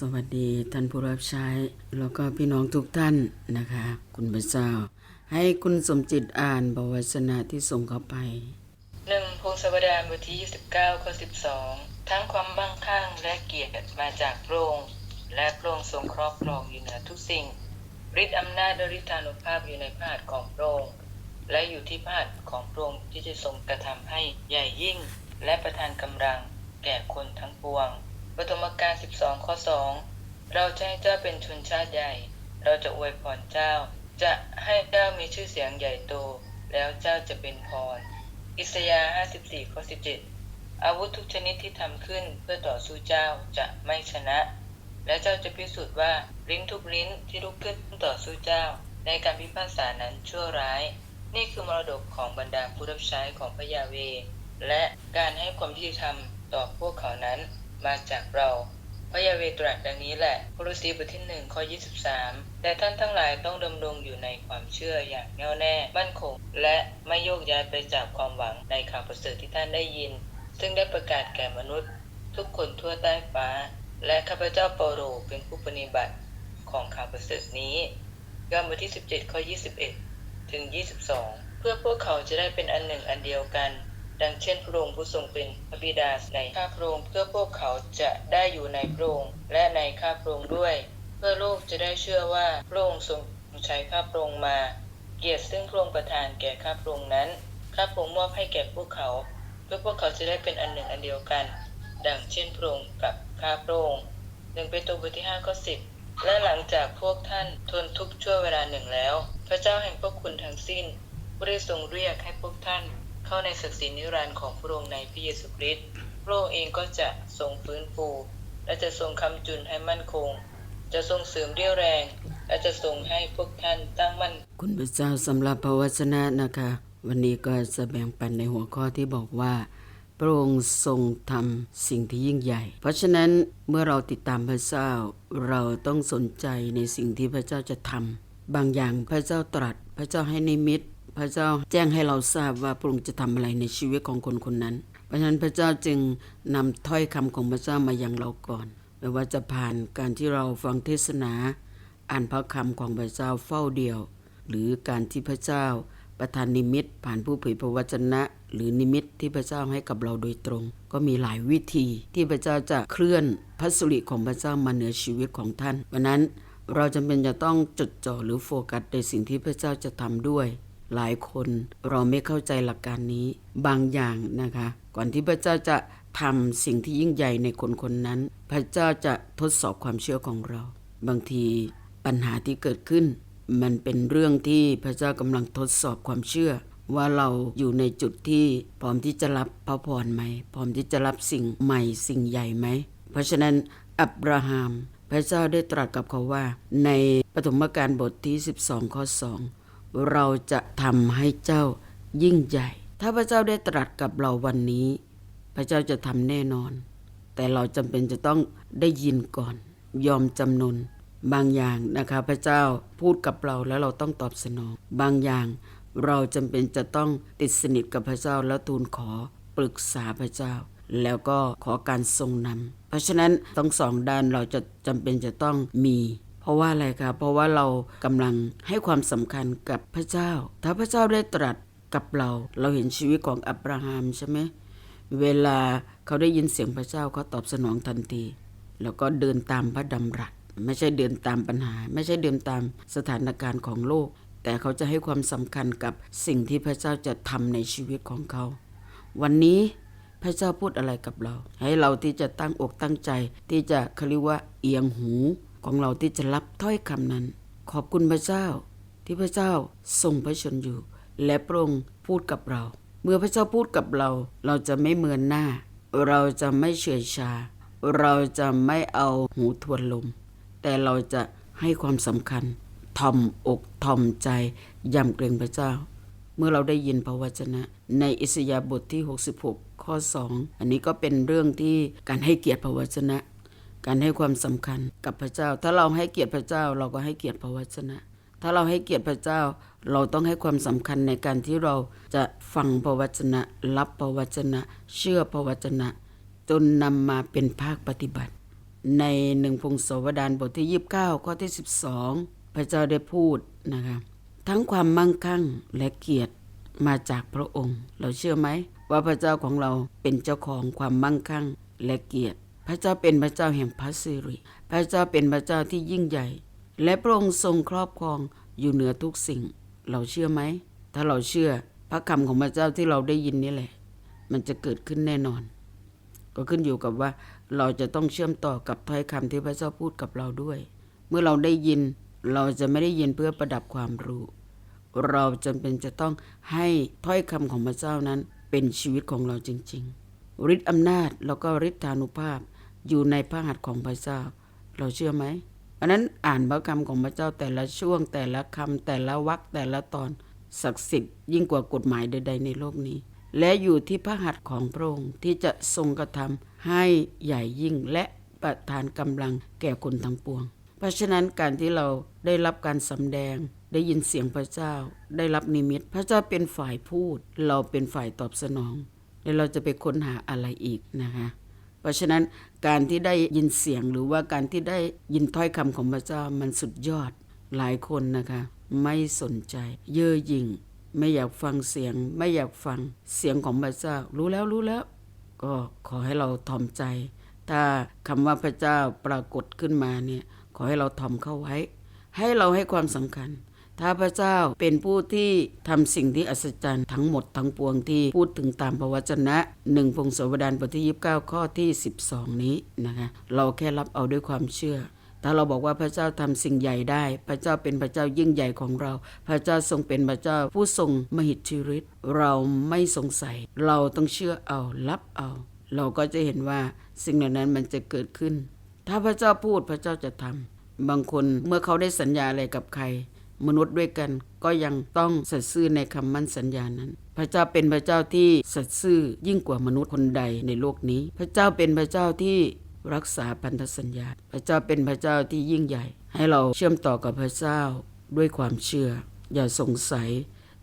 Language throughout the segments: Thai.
สวัสดีท่านผู้รับใช้ แล้วก็พี่น้องทุกท่านนะคะ คุณพระเจ้า ให้คุณสมจิตอ่านบวชนะที่ส่งเข้าไปหนึ่งพงศวดารบทที่29ข้อ12 ทั้งความบังคั่งและเกียรติมาจากพระองค์และพระองค์ทรงครอบครองอยู่เหนือทุกสิ่งฤทธิอำนาจและฤทธานุภาพอยู่ในพระหัตถ์ของพระองค์และอยู่ที่พระหัตถ์ของพระองค์ที่จะทรงกระทำให้ใหญ่ยิ่ง และประทานกำลังแก่คนทั้งปวง ปฐมกาล12 ข้อ 2 เราจะให้เจ้าเป็นชนชาติใหญ่ เราจะอวยพรเจ้า จะให้เจ้ามีชื่อเสียงใหญ่โต แล้วเจ้าจะเป็นพร อิสยาห์54 ข้อ 17 อาวุธทุกชนิดที่ทำขึ้นเพื่อต่อสู้เจ้าจะไม่ชนะ และเจ้าจะพิสูจน์ว่าลิ้นทุกลิ้นที่ลุกขึ้นต่อสู้เจ้า ในการพิพากษานั้นชั่วร้าย นี่คือมรดกของบรรดาผู้รับใช้ของพระยาเว และการให้ความยุติธรรมต่อพวกเขานั้น มาจากเรา พระยาเวตรัสดังนี้แหละโคโลสีบทที่หนึ่งข้อ 23 แต่ท่านทั้งหลายต้องดำรงอยู่ในความเชื่ออย่างแน่วแน่ มั่นคง และไม่โยกย้ายไปจากความหวังในข่าวประเสริฐที่ท่านได้ยิน ซึ่งได้ประกาศแก่มนุษย์ ทุกคนทั่วใต้ฟ้า และข้าพเจ้าเปโลเป็นผู้ปฏิบัติของข่าวประเสริฐนี้ยอห์นบทที่ 17 ข้อ 21 ถึง 22 เพื่อพวกเขาจะได้เป็นอันหนึ่งอันเดียวกัน ดังเช่นพระองค์ผู้ทรงเป็นพระบิดาในข้าพระองค์เพื่อพวกเขาจะได้อยู่ในพระองค์และในข้าพระองค์ด้วย เพื่อโลกจะได้เชื่อว่าพระองค์ทรงใช้ข้าพระองค์มา เกียรติซึ่งพระองค์ประทานแก่ข้าพระองค์นั้นข้าพระองค์มอบให้แก่พวกเขา เพื่อพวกเขาจะได้เป็นอันหนึ่งอันเดียวกัน ดังเช่นพระองค์กับข้าพระองค์หนึ่งเปโตรบทที่ห้าข้อสิบและหลังจากพวกท่านทนทุกข์ชั่วเวลาหนึ่งแล้ว พระเจ้าแห่งพวกคุณทั้งสิ้นผู้ได้ทรงเรียกให้พวกท่าน เข้าในศักดิ์ศรีนิรันดร์ของพระองค์ในพระเยซูคริสต์พระองค์เองก็จะทรงฟื้นฟู และจะทรงคำจุนให้มั่นคง จะทรงเสริมเรี่ยวแรง และจะทรงให้พวกท่านตั้งมั่น คุณพระเจ้าสำหรับพระวจนะนะคะ วันนี้ก็จะแบ่งปันในหัวข้อที่บอกว่าพระองค์ทรงทำสิ่งที่ยิ่งใหญ่ เพราะฉะนั้นเมื่อเราติดตามพระเจ้า เราต้องสนใจในสิ่งที่พระเจ้าจะทำบางอย่างพระเจ้าตรัส พระเจ้าให้นิมิต พระเจ้าแจ้งให้เราทราบว่าพระองค์จะทำอะไรในชีวิตของคนคนนั้น เพราะฉะนั้นพระเจ้าจึงนำถ้อยคำของพระเจ้ามายังเราก่อนไม่ว่าจะผ่านการที่เราฟังเทศนา อ่านพระคำของพระเจ้าเฝ้าเดียว หรือการที่พระเจ้าประทานนิมิตผ่านผู้เผยพระวจนะ หรือนิมิตที่พระเจ้าให้กับเราโดยตรง ก็มีหลายวิธีที่พระเจ้าจะเคลื่อนพระสุริของพระเจ้ามาเหนือชีวิตของท่านเพราะนั้นเราจำเป็นจะต้องจดจ่อหรือโฟกัสในสิ่งที่พระเจ้าจะทำด้วย หลายคนเราไม่เข้าใจหลักการนี้บางอย่างนะคะ ก่อนที่พระเจ้าจะทำสิ่งที่ยิ่งใหญ่ในคนคนนั้น พระเจ้าจะทดสอบความเชื่อของเรา บางทีปัญหาที่เกิดขึ้น มันเป็นเรื่องที่พระเจ้ากำลังทดสอบความเชื่อ ว่าเราอยู่ในจุดที่พร้อมที่จะรับพระพรไหม พร้อมที่จะรับสิ่งใหม่สิ่งใหญ่ไหม เพราะฉะนั้นอับราฮัมพระเจ้าได้ตรัสกับเขาว่า ในปฐมกาลบทที่ 12 ข้อ 2 เราจะทำให้เจ้ายิ่งใหญ่ ถ้าพระเจ้าได้ตรัสกับเราวันนี้ พระเจ้าจะทำแน่นอน แต่เราจำเป็นจะต้องได้ยินก่อน ยอมจำนน บางอย่างนะคะพระเจ้าพูดกับเราแล้วเราต้องตอบสนอง บางอย่างเราจำเป็นจะต้องติดสนิทกับพระเจ้าแล้วทูลขอปรึกษาพระเจ้า แล้วก็ขอการทรงนำเพราะฉะนั้นทั้งสองด้านเราจะจำเป็นจะต้องมี เพราะว่าอะไรคะเพราะว่าเรากำลังให้ความสำคัญกับพระเจ้า ถ้าพระเจ้าได้ตรัสกับเรา เราเห็นชีวิตของอับราฮัมใช่ไหมเวลาเขาได้ยินเสียงพระเจ้าเขาตอบสนองทันที แล้วก็เดินตามพระดำรัสไม่ใช่เดินตามปัญหา ไม่ใช่เดินตามสถานการณ์ของโลก แต่เขาจะให้ความสำคัญกับสิ่งที่พระเจ้าจะทำในชีวิตของเขา วันนี้พระเจ้าพูดอะไรกับเรา ให้เราที่จะตั้งอกตั้งใจที่จะเขาเรียกว่าเอียงหู ของเราที่จะรับถ้อยคำนั้น ขอบคุณพระเจ้า ที่พระเจ้าทรงพระชนอยู่ และพระองค์พูดกับเรา เมื่อพระเจ้าพูดกับเรา เราจะไม่เมินหน้า เราจะไม่เฉยชา เราจะไม่เอาหูทวนลม แต่เราจะให้ความสำคัญทอมอกทอมใจยำเกรงพระเจ้า เมื่อเราได้ยินพระวจนะ ในอิสยาบทที่ 66 ข้อ 2 อันนี้ก็เป็นเรื่องที่การให้เกียรติพระวจนะ การให้ความสำคัญกับพระเจ้า ถ้าเราให้เกียรติพระเจ้าเราก็ให้เกียรติพระวจนะ ถ้าเราให้เกียรติพระเจ้า เราต้องให้ความสำคัญในการที่เราจะฟังพระวจนะ รับพระวจนะ เชื่อพระวจนะ จนนำมาเป็นภาคปฏิบัติ ในหนึ่งพงศวดารบทที่ 29 ข้อที่ 12 พระเจ้าได้พูดนะคะทั้งความมั่งคั่งและเกียรติมาจากพระองค์ เราเชื่อไหมว่าพระเจ้าของเราเป็นเจ้าของความมั่งคั่งและเกียรติ พระเจ้าเป็นพระเจ้าแห่งพระสิริ พระเจ้าเป็นพระเจ้าที่ยิ่งใหญ่ และพระองค์ทรงครอบครองอยู่เหนือทุกสิ่ง เราเชื่อไหม ถ้าเราเชื่อพระคำของพระเจ้าที่เราได้ยินนี่แหละ มันจะเกิดขึ้นแน่นอน ก็ขึ้นอยู่กับว่าเราจะต้องเชื่อมต่อกับถ้อยคำที่พระเจ้าพูดกับเราด้วย เมื่อเราได้ยินเราจะไม่ได้ยินเพื่อประดับความรู้ เราจำเป็นจะต้องให้ถ้อยคำของพระเจ้านั้นเป็นชีวิตของเราจริง ๆ ฤทธิ์อำนาจแล้วก็ฤทธานุภาพ อยู่ในพระหัตถ์ของพระเจ้า เราเชื่อไหมอันนั้นอ่านพระคำของพระเจ้าแต่ละช่วง แต่ละคำแต่ละวรรคแต่ละตอนศักดิ์สิทธิ์ยิ่งกว่ากฎหมายใด ๆ ในโลกนี้ และอยู่ที่พระหัตถ์ของพระองค์ที่จะทรงกระทำให้ใหญ่ยิ่งและประทานกำลังแก่คนทั้งปวง เพราะฉะนั้นการที่เราได้รับการสำแดงได้ยินเสียงพระเจ้า ได้รับนิมิต พระเจ้าเป็นฝ่ายพูด เราเป็นฝ่ายตอบสนอง แล้วเราจะไปค้นหาอะไรอีกนะคะ เพราะฉะนั้น การที่ได้ยินเสียงหรือว่าการที่ได้ยินถ้อยคำของพระเจ้ามันสุดยอดหลายคนนะคะ ไม่สนใจ เย่อหยิ่ง ไม่อยากฟังเสียง ไม่อยากฟังเสียงของพระเจ้า รู้แล้วรู้แล้ว ก็ขอให้เราทอมใจ ถ้าคำว่าพระเจ้าปรากฏขึ้นมาเนี่ยขอให้เราทอมเข้าไว้ ให้เราให้ความสำคัญ ถ้าพระเจ้าเป็นผู้ที่ทำสิ่งที่อัศจรรย์ทั้งหมดทั้งปวงที่พูดถึงตามพระวจนะหนึ่งพงศวดารบทที่29ข้อที่12นี้นะคะเราแค่รับเอาด้วยความเชื่อ ถ้าเราบอกว่าพระเจ้าทำสิ่งใหญ่ได้ พระเจ้าเป็นพระเจ้ายิ่งใหญ่ของเรา พระเจ้าทรงเป็นพระเจ้าผู้ทรงมหิทธิฤทธิ์เราไม่สงสัย เราต้องเชื่อเอารับเอา เราก็จะเห็นว่าสิ่งเหล่านั้นมันจะเกิดขึ้น ถ้าพระเจ้าพูดพระเจ้าจะทำบางคนเมื่อเขาได้สัญญาอะไรกับใคร มนุษย์ด้วยกัน ก็ยังต้องสัตย์ซื่อในคำมั่นสัญญานั้น พระเจ้าเป็นพระเจ้าที่สัตย์ซื่อยิ่งกว่ามนุษย์คนใดในโลกนี้ พระเจ้าเป็นพระเจ้าที่รักษาพันธสัญญา พระเจ้าเป็นพระเจ้าที่ยิ่งใหญ่ ให้เราเชื่อมต่อกับพระเจ้าด้วยความเชื่อ อย่าสงสัย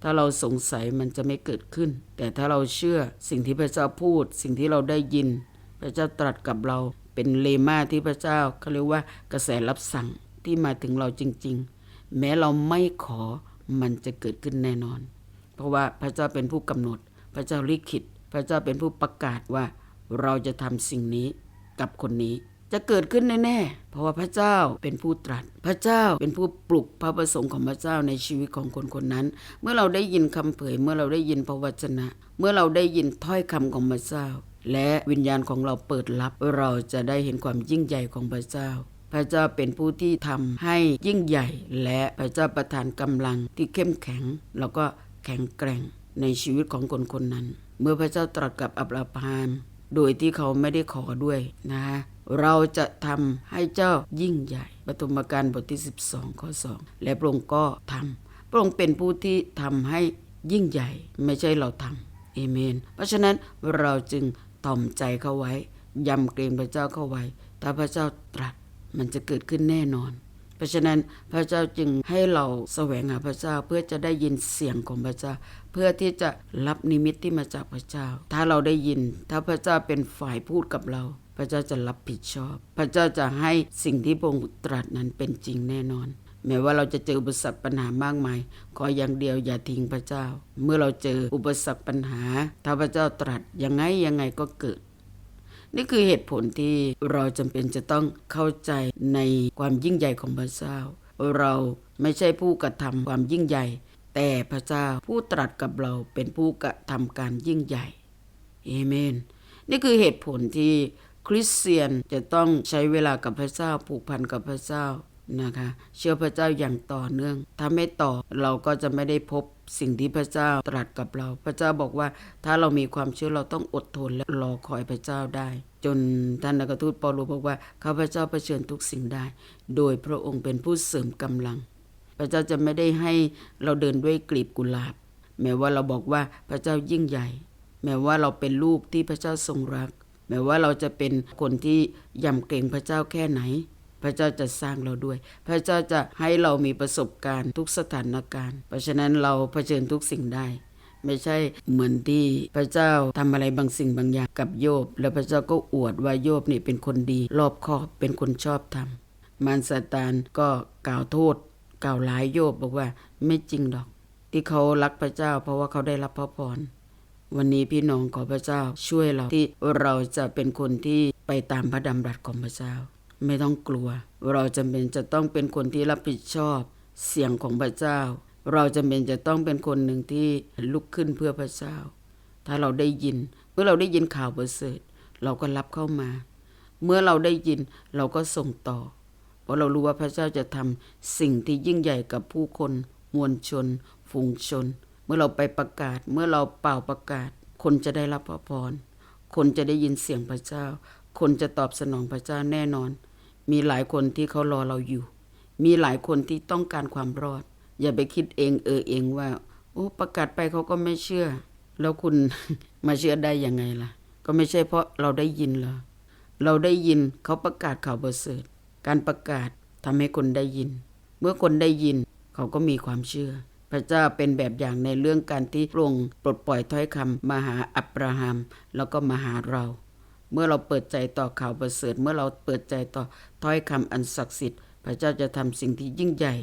ถ้าเราสงสัยมันจะไม่เกิดขึ้น แต่ถ้าเราเชื่อสิ่งที่พระเจ้าพูด สิ่งที่เราได้ยิน พระเจ้าตรัสกับเราเป็นเลมาที่พระเจ้าเขาเรียกว่ากระแสรับสั่งที่มาถึงเราจริง ๆ แม้เราไม่ขอมันจะเกิดขึ้นแน่นอน เพราะว่าพระเจ้าเป็นผู้กำหนด พระเจ้าลิขิต พระเจ้าเป็นผู้ประกาศว่าเราจะทำสิ่งนี้กับคนนี้ จะเกิดขึ้นแน่ๆเพราะว่าพระเจ้าเป็นผู้ตรัส พระเจ้าเป็นผู้ปลุกพระประสงค์ของพระเจ้าในชีวิตของคนคนนั้น เมื่อเราได้ยินคำเผย เมื่อเราได้ยินพระวจนะ เมื่อเราได้ยินถ้อยคำของพระเจ้าและวิญญาณของเราเปิดรับ เราจะได้เห็นความยิ่งใหญ่ของพระเจ้า พระเจ้าเป็นผู้ที่ทำให้ยิ่งใหญ่และพระเจ้าประทานกำลังที่เข้มแข็ง แล้วก็แข็งแกร่งในชีวิตของคนคนนั้น เมื่อพระเจ้าตรัสกับอับราฮัมโดยที่เขาไม่ได้ขอด้วยนะเราจะทำให้เจ้ายิ่งใหญ่ปฐมกาลบทที่ 12ข้อ2และพระองค์ก็ทำพระองค์เป็นผู้ที่ทำให้ยิ่งใหญ่ไม่ใช่เราทำเอเมน เพราะฉะนั้นเราจึงต่อมใจเข้าไว้ยำเกรงพระเจ้าเข้าไว้ถ้าพระเจ้าตรัส มันจะเกิดขึ้นแน่นอน เพราะฉะนั้นพระเจ้าจึงให้เราแสวงหาพระเจ้าเพื่อจะได้ยินเสียงของพระเจ้า เพื่อที่จะรับนิมิตที่มาจากพระเจ้า ถ้าเราได้ยิน ถ้าพระเจ้าเป็นฝ่ายพูดกับเรา พระเจ้าจะรับผิดชอบ พระเจ้าจะให้สิ่งที่พระองค์ตรัสนั้นเป็นจริงแน่นอนแม้ว่าเราจะเจออุปสรรคปัญหามากมาย ขออย่างเดียวอย่าทิ้งพระเจ้า เมื่อเราเจออุปสรรคปัญหา ถ้าพระเจ้าตรัสยังไงยังไงก็เกิด นี่คือเหตุผลที่เราจำเป็นจะต้องเข้าใจในความยิ่งใหญ่ของพระเจ้า เราไม่ใช่ผู้กระทำความยิ่งใหญ่ แต่พระเจ้าผู้ตรัสกับเราเป็นผู้กระทำการยิ่งใหญ่เอเมน นี่คือเหตุผลที่คริสเตียนจะต้องใช้เวลากับพระเจ้าผูกพันกับพระเจ้า นะคะเชื่อพระเจ้าอย่างต่อเนื่อง ถ้าไม่ต่อเราก็จะไม่ได้พบสิ่งที่พระเจ้าตรัสกับเรา พระเจ้าบอกว่าถ้าเรามีความเชื่อเราต้องอดทนและรอคอยพระเจ้าได้ จนท่านนักทูตเปาโลบอกว่าข้าพเจ้าเผชิญทุกสิ่งได้ โดยพระองค์เป็นผู้เสริมกำลัง พระเจ้าจะไม่ได้ให้เราเดินด้วยกลีบกุหลาบ แม้ว่าเราบอกว่าพระเจ้ายิ่งใหญ่ แม้ว่าเราเป็นลูกที่พระเจ้าทรงรัก แม้ว่าเราจะเป็นคนที่ยำเกรงพระเจ้าแค่ไหน พระเจ้าจะสร้างเราด้วย พระเจ้าจะให้เรามีประสบการณ์ทุกสถานการณ์ เพราะฉะนั้นเราเผชิญทุกสิ่งได้ไม่ใช่เหมือนที่พระเจ้าทำอะไรบางสิ่งบางอย่างกับโยบ แล้วพระเจ้าก็อวดว่าโยบนี่เป็นคนดี รอบคอบเป็นคนชอบธรรมมารซาตานก็กล่าวโทษ กล่าวร้ายโยบบอกว่าไม่จริงดอก ที่เขารักพระเจ้า เพราะว่าเขาได้รับพระพรวันนี้พี่น้องขอพระเจ้าช่วยเราที่เราจะเป็นคนที่ไปตามพระดำรัสของพระเจ้า ไม่ต้องกลัว เราจำเป็นจะต้องเป็นคนที่รับผิดชอบ เสียงของพระเจ้า เราจำเป็นจะต้องเป็นคนหนึ่งที่ลุกขึ้นเพื่อพระเจ้า ถ้าเราได้ยิน เมื่อเราได้ยินข่าวประเสริฐเราก็รับเข้ามา เมื่อเราได้ยินเราก็ส่งต่อ เพราะเรารู้ว่าพระเจ้าจะทำสิ่งที่ยิ่งใหญ่กับผู้คน มวลชน ฝูงชน เมื่อเราไปประกาศ เมื่อเราเป่าประกาศ คนจะได้รับพระพร คนจะได้ยินเสียงพระเจ้า คนจะตอบสนองพระเจ้าแน่นอน มีหลายคนที่เขารอเราอยู่ มีหลายคนที่ต้องการความรอด อย่าไปคิดเองเออเองว่า โอ้ประกาศไปเขาก็ไม่เชื่อ แล้วคุณมาเชื่อได้ยังไงล่ะ ก็ไม่ใช่เพราะเราได้ยินเหรอเราได้ยินเขาประกาศข่าวประเสริฐการประกาศทำให้คนได้ยิน เมื่อคนได้ยินเขาก็มีความเชื่อ พระเจ้าเป็นแบบอย่างในเรื่องการที่พระองค์ปลดปล่อยถ้อยคำมาหาอับราฮัม แล้วก็มาหาเรา เมื่อเราเปิดใจต่อข่าวประเสริฐ เมื่อเราเปิดใจต่อถ้อยคำอันศักดิ์สิทธิ์ พระเจ้าจะทำสิ่งที่ยิ่งใหญ่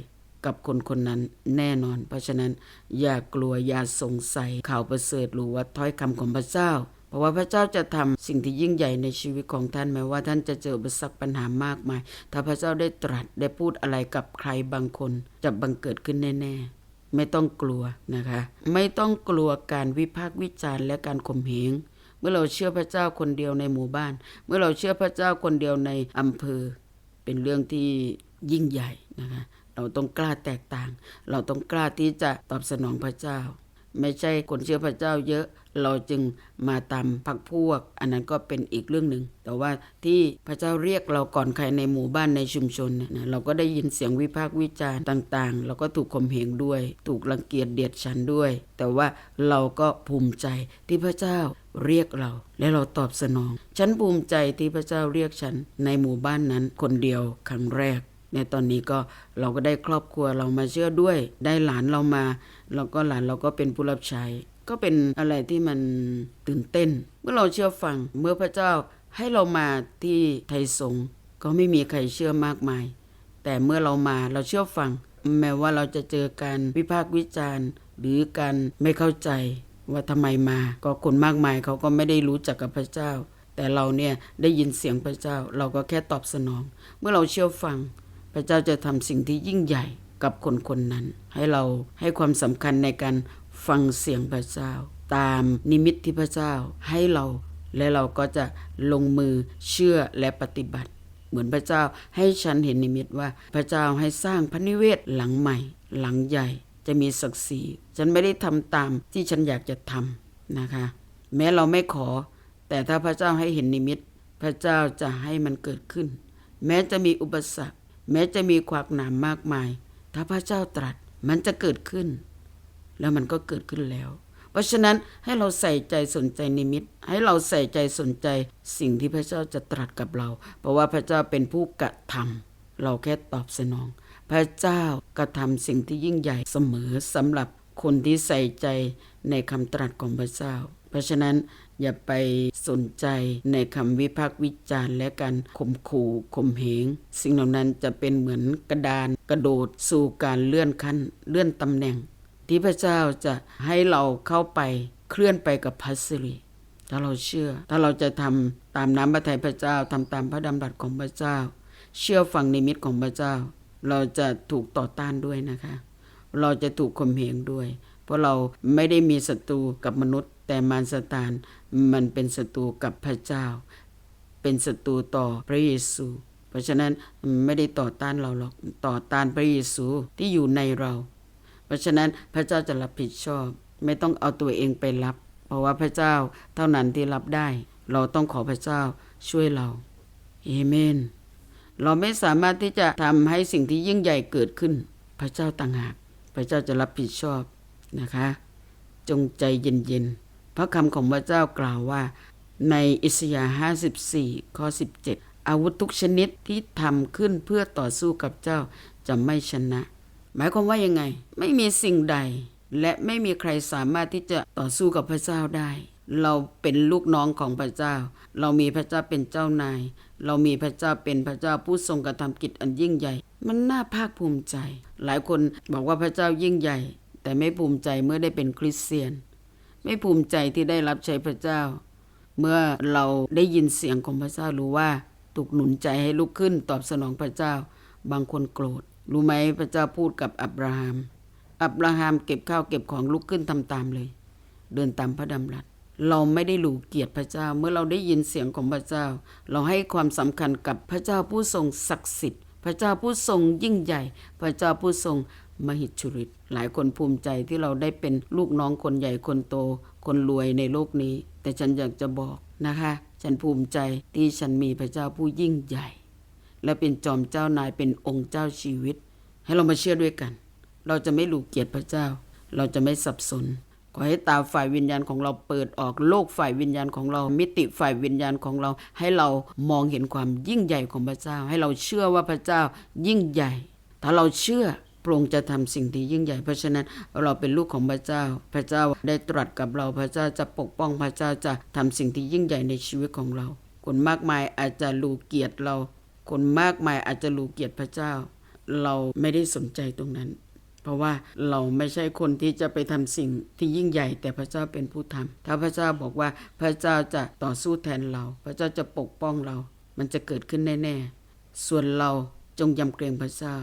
กับคนคนนั้นแน่นอน เพราะฉะนั้นอย่ากลัวอย่าสงสัยข่าวประเสริฐหรือว่าถ้อยคำของพระเจ้า เพราะว่าพระเจ้าจะทำสิ่งที่ยิ่งใหญ่ในชีวิตของท่านแม้ว่าท่านจะเจออุปสรรคปัญหามากมาย ถ้าพระเจ้าได้ตรัสได้พูดอะไรกับใครบางคน จะบังเกิดขึ้นแน่ ๆไม่ต้องกลัวนะคะ ไม่ต้องกลัวการวิพากษ์วิจารณ์และการข่มเหง เมื่อเราเชื่อพระเจ้าคนเดียวในหมู่บ้าน เมื่อเราเชื่อพระเจ้าคนเดียวในอำเภอ เป็นเรื่องที่ยิ่งใหญ่นะคะเราต้องกล้าแตกต่าง เราต้องกล้าที่จะตอบสนองพระเจ้า ไม่ใช่คนเชื่อพระเจ้าเยอะเราจึงมาตามพักพวก อันนั้นก็เป็นอีกเรื่องหนึ่ง แต่ว่าที่พระเจ้าเรียกเราก่อนใครในหมู่บ้านในชุมชนเนี่ยนะเราก็ได้ยินเสียงวิพากษ์วิจารณ์ต่างๆ เราก็ถูกข่มเหงด้วย ถูกรังเกียจเดียดฉันด้วย แต่ว่าเราก็ภูมิใจที่พระเจ้า เรียกเรา และเราตอบสนอง ฉันภูมิใจที่พระเจ้าเรียกฉันในหมู่บ้านนั้นคนเดียวครั้งแรก ในตอนนี้ก็เราก็ได้ครอบครัวเรามาเชื่อด้วย ได้หลานเรามา แล้วก็หลานเราก็เป็นผู้รับใช้ ก็เป็นอะไรที่มันตื่นเต้น เมื่อเราเชื่อฟังเมื่อพระเจ้าให้เรามาที่ไทยสงก็ไม่มีใครเชื่อมากมาย แต่เมื่อเรามาเราเชื่อฟัง แม้ว่าเราจะเจอการวิพากษ์วิจารณ์ หรือการไม่เข้าใจ ว่าทำไมมา ก็คนมากมายเขาก็ไม่ได้รู้จักกับพระเจ้า แต่เราเนี่ยได้ยินเสียงพระเจ้า เราก็แค่ตอบสนอง เมื่อเราเชื่อฟัง พระเจ้าจะทำสิ่งที่ยิ่งใหญ่กับคนคนนั้น ให้เราให้ความสำคัญในการฟังเสียงพระเจ้า ตามนิมิตที่พระเจ้าให้เรา และเราก็จะลงมือเชื่อและปฏิบัติ เหมือนพระเจ้าให้ฉันเห็นนิมิตว่าพระเจ้าให้สร้างพระนิเวศหลังใหม่ หลังใหญ่ จะมีศักดิ์ศรีฉันไม่ได้ทำตามที่ฉันอยากจะทำนะคะ แม้เราไม่ขอ แต่ถ้าพระเจ้าให้เห็นนิมิต พระเจ้าจะให้มันเกิดขึ้น แม้จะมีอุปสรรค แม้จะมีขวากหนามมากมาย ถ้าพระเจ้าตรัสมันจะเกิดขึ้น แล้วมันก็เกิดขึ้นแล้ว เพราะฉะนั้นให้เราใส่ใจสนใจนิมิต ให้เราใส่ใจสนใจสิ่งที่พระเจ้าจะตรัสกับเรา เพราะว่าพระเจ้าเป็นผู้กระทำเราแค่ตอบสนอง พระเจ้ากระทำสิ่งที่ยิ่งใหญ่เสมอสำหรับคนที่ใส่ใจในคำตรัสของพระเจ้า เพราะฉะนั้นอย่าไปสนใจในคำวิพากษ์วิจารณ์และการข่มขู่ข่มเหง สิ่งเหล่านั้นจะเป็นเหมือนกระดานกระโดดสู่การเลื่อนขั้นเลื่อนตำแหน่ง ที่พระเจ้าจะให้เราเข้าไปเคลื่อนไปกับพัสริถ้าเราเชื่อ ถ้าเราจะทำตามน้ำพระทัยพระเจ้าทำตามพระดำรัสของพระเจ้า เชื่อฟังนิมิตของพระเจ้า เราจะถูกต่อต้านด้วยนะคะ เราจะถูกข่มเหงด้วย เพราะเราไม่ได้มีศัตรูกับมนุษย์ แต่มารซาตานมันเป็นศัตรูกับพระเจ้า เป็นศัตรูต่อพระเยซู เพราะฉะนั้นไม่ได้ต่อต้านเราหรอกต่อต้านพระเยซูที่อยู่ในเรา เพราะฉะนั้นพระเจ้าจะรับผิดชอบ ไม่ต้องเอาตัวเองไปรับ เพราะว่าพระเจ้าเท่านั้นที่รับได้ เราต้องขอพระเจ้าช่วยเราเอเมน เราไม่สามารถที่จะทำให้สิ่งที่ยิ่งใหญ่เกิดขึ้น พระเจ้าต่างหาก พระเจ้าจะรับผิดชอบนะคะ จงใจเย็นๆพระคำของพระเจ้ากล่าวว่า ในอิสยาห์54ข้อ17 อาวุธทุกชนิดที่ทำขึ้นเพื่อต่อสู้กับเจ้าจะไม่ชนะ หมายความว่ายังไง ไม่มีสิ่งใด และไม่มีใครสามารถที่จะต่อสู้กับพระเจ้าได้ เราเป็นลูกน้องของพระเจ้า เรามีพระเจ้าเป็นเจ้านาย เรามีพระเจ้าเป็นพระเจ้าผู้ทรงกระทำกิจอันยิ่งใหญ่ มันน่าภาคภูมิใจ หลายคนบอกว่าพระเจ้ายิ่งใหญ่ แต่ไม่ภูมิใจเมื่อได้เป็นคริสเตียน ไม่ภูมิใจที่ได้รับใช้พระเจ้า เมื่อเราได้ยินเสียงของพระเจ้ารู้ว่าถูกหนุนใจให้ลุกขึ้นตอบสนองพระเจ้า บางคนโกรธ รู้ไหมพระเจ้าพูดกับอับราฮัม อับราฮัมเก็บข้าวเก็บของลุกขึ้นทำตามเลย เดินตามพระดำรัส เราไม่ได้หลูเกียรติพระเจ้า เมื่อเราได้ยินเสียงของพระเจ้า เราให้ความสำคัญกับพระเจ้าผู้ทรงศักดิ์สิทธิ์ พระเจ้าผู้ทรงยิ่งใหญ่ พระเจ้าผู้ทรงมหิทธิฤทธิ์หลายคนภูมิใจที่เราได้เป็นลูกน้องคนใหญ่คนโต คนรวยในโลกนี้ แต่ฉันอยากจะบอกนะคะ ฉันภูมิใจที่ฉันมีพระเจ้าผู้ยิ่งใหญ่ และเป็นจอมเจ้านายเป็นองค์เจ้าชีวิต ให้เรามาเชื่อด้วยกัน เราจะไม่หลูเกียรติพระเจ้า เราจะไม่สับสน อให้ตาฝ่ายวิญญาณของเราเปิดออกโลกฝ่ายวิญญาณของเรา มิติฝ่ายวิญญาณของเรา ให้เรามองเห็นความยิ่งใหญ่ของพระเจ้า ให้เราเชื่อว่าพระเจ้ายิ่งใหญ่ ถ้าเราเชื่อพระองค์จะทำสิ่งที่ยิ่งใหญ่ เพราะฉะนั้นเราเป็นลูกของพระเจ้า พระเจ้าได้ตรัสกับเราพระเจ้าจะปกป้องพระเจ้าจะทำสิ่งที่ยิ่งใหญ่ในชีวิตของเรา คนมากมายอาจจะหลูเกียรติเรา คนมากมายอาจจะหลูเกียรติพระเจ้า เราไม่ได้สนใจตรงนั้น เพราะว่าเราไม่ใช่คนที่จะไปทำสิ่งที่ยิ่งใหญ่ แต่พระเจ้าเป็นผู้ทำถ้าพระเจ้าบอกว่าพระเจ้าจะต่อสู้แทนเรา พระเจ้าจะปกป้องเรา มันจะเกิดขึ้นแน่ๆ ส่วนเราจงยำเกรงพระเจ้า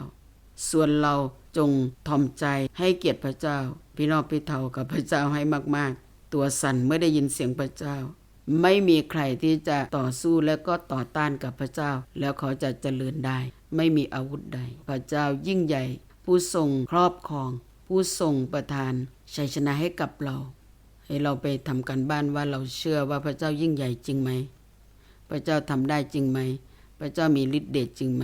ส่วนเราจงทอมใจให้เกียรติพระเจ้า พี่น้องพี่เฒ่ากับพระเจ้าให้มากๆ ตัวสั่นเมื่อได้ยินเสียงพระเจ้า ไม่มีใครที่จะต่อสู้และก็ต่อต้านกับพระเจ้า แล้วเขาจะเจริญได้ ไม่มีอาวุธใด พระเจ้ายิ่งใหญ่ ผู้ทรงครอบครอง ผู้ทรงประทานชัยชนะให้กับเรา ให้เราไปทำกันบ้านว่าเราเชื่อว่าพระเจ้ายิ่งใหญ่จริงไหม พระเจ้าทำได้จริงไหม พระเจ้ามีฤทธิ์เดชจริงไหม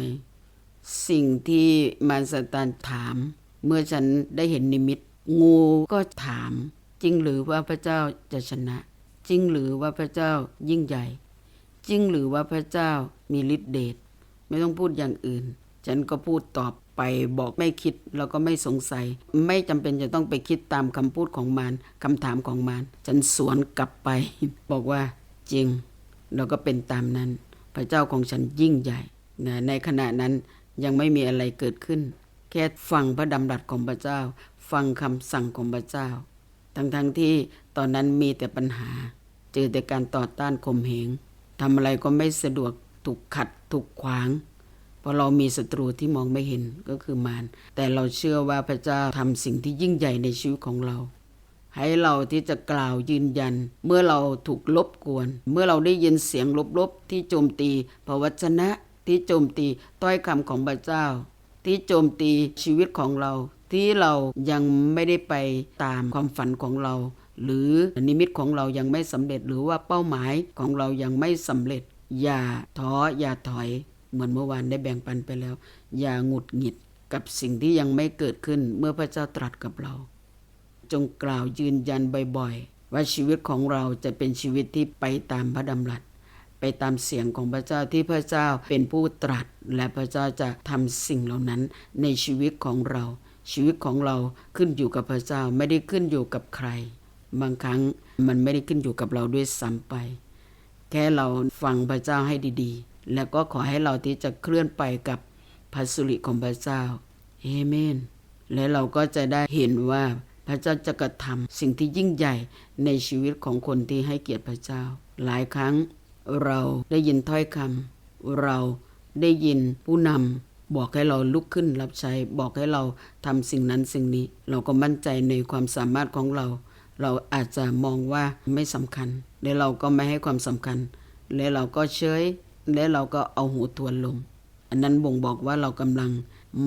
สิ่งที่มารซาตานถาม เมื่อฉันได้เห็นนิมิต งูก็ถาม จริงหรือว่าพระเจ้าจะชนะ จริงหรือว่าพระเจ้ายิ่งใหญ่ จริงหรือว่าพระเจ้ามีฤทธิ์เดชไม่ต้องพูดอย่างอื่น ฉันก็พูดตอบ ไปบอกไม่คิดแล้วก็ไม่สงสัย ไม่จำเป็นจะต้องไปคิดตามคำพูดของมารคำถามของมารฉันสวนกลับไป บอกว่าจริงเราก็เป็นตามนั้น พระเจ้าของฉันยิ่งใหญ่นะในขณะนั้นยังไม่มีอะไรเกิดขึ้น แค่ฟังพระดำรัสของพระเจ้า ฟังคำสั่งของพระเจ้า ทั้งๆทที่ตอนนั้นมีแต่ปัญหา เจอแต่การต่อต้านข่มเหงทำอะไรก็ไม่สะดวกถูกขัดถูกขวาง เพราะเรามีศัตรูที่มองไม่เห็นก็คือมารแต่เราเชื่อว่าพระเจ้าทำสิ่งที่ยิ่งใหญ่ในชีวิตของเรา ให้เราที่จะกล่าวยืนยัน เมื่อเราถูกลบกวน เมื่อเราได้ยินเสียงลบๆที่โจมตีพระวจนะที่โจมตีต้อยคำของพระเจ้า ที่โจมตีชีวิตของเรา ที่เรายังไม่ได้ไปตามความฝันของเรา หรือนิมิตของเรายังไม่สำเร็จ หรือว่าเป้าหมายของเรายังไม่สำเร็จ อย่าท้ออย่าถอย เหมือนเมื่อวานได้แบ่งปันไปแล้ว อย่าหงุดหงิดกับสิ่งที่ยังไม่เกิดขึ้นเมื่อพระเจ้าตรัสกับเรา จงกล่าวยืนยันบ่อยๆ ว่าชีวิตของเราจะเป็นชีวิตที่ไปตามพระดำรัส ไปตามเสียงของพระเจ้าที่พระเจ้าเป็นผู้ตรัส และพระเจ้าจะทำสิ่งเหล่านั้นในชีวิตของเรา ชีวิตของเราขึ้นอยู่กับพระเจ้าไม่ได้ขึ้นอยู่กับใคร บางครั้งมันไม่ได้ขึ้นอยู่กับเราด้วยซ้ำไป แค่เราฟังพระเจ้าให้ดีๆ แล้วก็ขอให้เราที่จะเคลื่อนไปกับพระสุริของพระเจ้าเอเมน และเราก็จะได้เห็นว่าพระเจ้าจะกระทำสิ่งที่ยิ่งใหญ่ในชีวิตของคนที่ให้เกียรติพระเจ้า หลายครั้งเราได้ยินถ้อยคำเราได้ยินผู้นำบอกให้เราลุกขึ้นรับใช้ บอกให้เราทำสิ่งนั้นสิ่งนี้ เราก็มั่นใจในความสามารถของเรา เราอาจจะมองว่าไม่สำคัญ และเราก็ไม่ให้ความสำคัญ และเราก็เฉย และเราก็เอาหูทวนลง อันนั้นบ่งบอกว่าเรากำลัง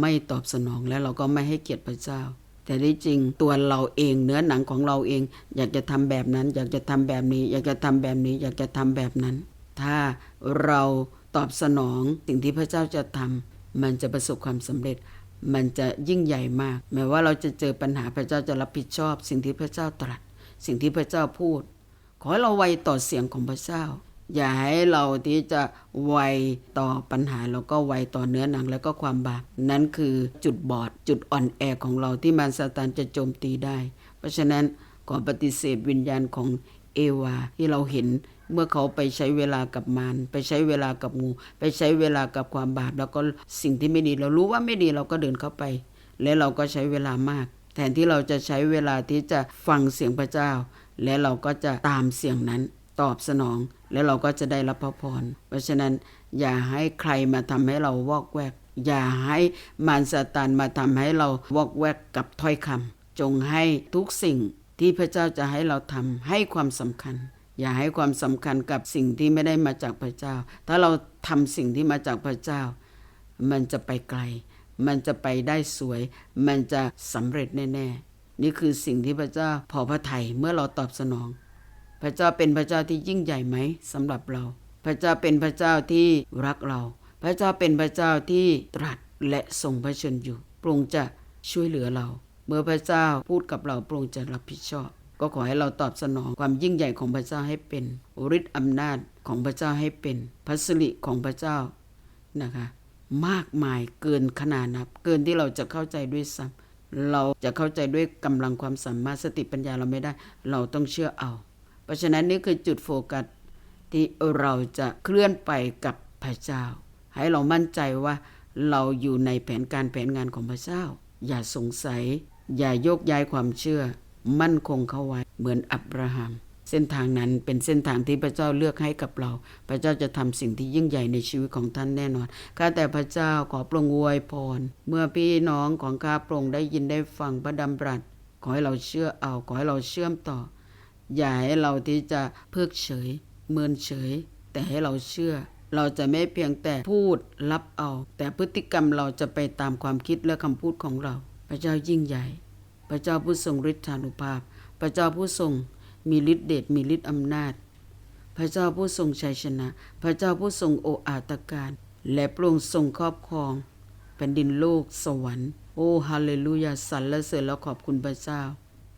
ไม่ตอบสนองและเราก็ไม่ให้เกียรติพระเจ้า แต่ที่จริงตัวเราเองเนื้อหนังของเราเอง อยากจะทำแบบนั้น อยากจะทำแบบนี้ อยากจะทำแบบนี้ อยากจะทำแบบนั้น ถ้าเราตอบสนองสิ่งที่พระเจ้าจะทำมันจะประสบความสำเร็จ มันจะยิ่งใหญ่มากแม้ว่าเราจะเจอปัญหาพระเจ้าจะรับผิดชอบ สิ่งที่พระเจ้าตรัส สิ่งที่พระเจ้าพูด ขอให้เราไวต่อเสียงของพระเจ้า อย่าให้เราที่จะไวต่อปัญหาแล้วก็ไวต่อเนื้อหนังแล้วก็ความบาปนั่นคือจุดบอดจุดอ่อนแอของเราที่มารซาตานจะโจมตีได้ เพราะฉะนั้นขอปฏิเสธวิญญาณของเอวาที่เราเห็นเมื่อเขาไปใช้เวลากับมารไปใช้เวลากับงู ไปใช้เวลากับความบาปแล้วก็สิ่งที่ไม่ดีเรารู้ว่าไม่ดีเราก็เดินเข้าไป และเราก็ใช้เวลามาก แทนที่เราจะใช้เวลาที่จะฟังเสียงพระเจ้า และเราก็จะตามเสียงนั้น ตอบสนอง และเราก็จะได้รับพระพร เพราะฉะนั้นอย่าให้ใครมาทำให้เราวอกแวก อย่าให้มารซาตานมาทำให้เราวอกแวกกับถ้อยคำจงให้ทุกสิ่งที่พระเจ้าจะให้เราทำให้ความสำคัญ อย่าให้ความสำคัญกับสิ่งที่ไม่ได้มาจากพระเจ้า ถ้าเราทำสิ่งที่มาจากพระเจ้า มันจะไปไกล มันจะไปได้สวย มันจะสำเร็จแน่ ๆ นี่คือสิ่งที่พระเจ้าพอพระทัยเมื่อเราตอบสนอง พระเจ้าเป็นพระเจ้าที่ยิ่งใหญ่ไหมสำหรับเรา พระเจ้าเป็นพระเจ้าที่รักเรา พระเจ้าเป็นพระเจ้าที่ตรัสและทรงพระชนอยู่พระองค์จะช่วยเหลือเรา เมื่อพระเจ้าพูดกับเราพระองค์จะรับผิดชอบ ก็ขอให้เราตอบสนองความยิ่งใหญ่ของพระเจ้าให้เป็นฤทธิ์อำนาจของพระเจ้าให้เป็นพระสิริของพระเจ้านะคะมากมายเกินขนาดนับ เกินที่เราจะเข้าใจด้วยซ้ำเราจะเข้าใจด้วยกำลังความสามารถสติปัญญาเราไม่ได้ เราต้องเชื่อเอา เพราะฉะนั้นนี่คือจุดโฟกัสที่เราจะเคลื่อนไปกับพระเจ้า ให้เรามั่นใจว่าเราอยู่ในแผนการแผนงานของพระเจ้า อย่าสงสัย อย่าโยกย้ายความเชื่อ มั่นคงเข้าไว้เหมือนอับราฮัม เส้นทางนั้นเป็นเส้นทางที่พระเจ้าเลือกให้กับเรา พระเจ้าจะทำสิ่งที่ยิ่งใหญ่ในชีวิตของท่านแน่นอนข้าแต่พระเจ้าขอปรงอวยพร เมื่อพี่น้องของข้าพรงได้ยินได้ฟังพระดำรัสขอให้เราเชื่อเอาขอให้เราเชื่อมต่อ อย่าให้เราที่จะเพิกเฉย เมินเฉย แต่ให้เราเชื่อ เราจะไม่เพียงแต่พูดรับเอา แต่พฤติกรรมเราจะไปตามความคิดและคำพูดของเรา พระเจ้ายิ่งใหญ่ พระเจ้าผู้ทรงฤทธานุภาพ พระเจ้าผู้ทรงมีฤทธิเดชมีฤทธิอำนาจ พระเจ้าผู้ทรงชัยชนะ พระเจ้าผู้ทรงโออาตการ และพระองค์ทรงครอบครองแผ่นดินโลกสวรรค์โอ้ฮาเลลูยาสรรเสริญและขอบคุณพระเจ้า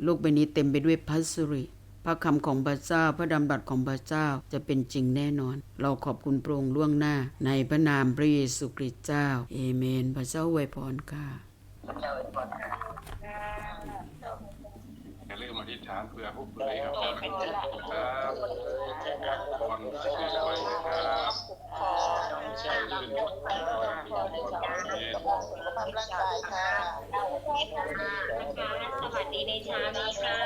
โลกใบนี้เต็มไปด้วยพัสริ พระคำของพระเจ้า พระดำรัสของพระเจ้าจะเป็นจริงแน่นอน เราขอบคุณพระองค์ล่วงหน้า ในพระนามพระเยซูคริสต์เจ้า เอเมน พระเจ้าอวยพรค่ะอย่าลืมอธิษฐานเพื่อผู้ป่วยครับครับพรสวยๆครับใช้ขึ้นความร่างกายค่ะสวัสดีในเช้านี้ค่ะ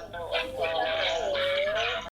กำลัง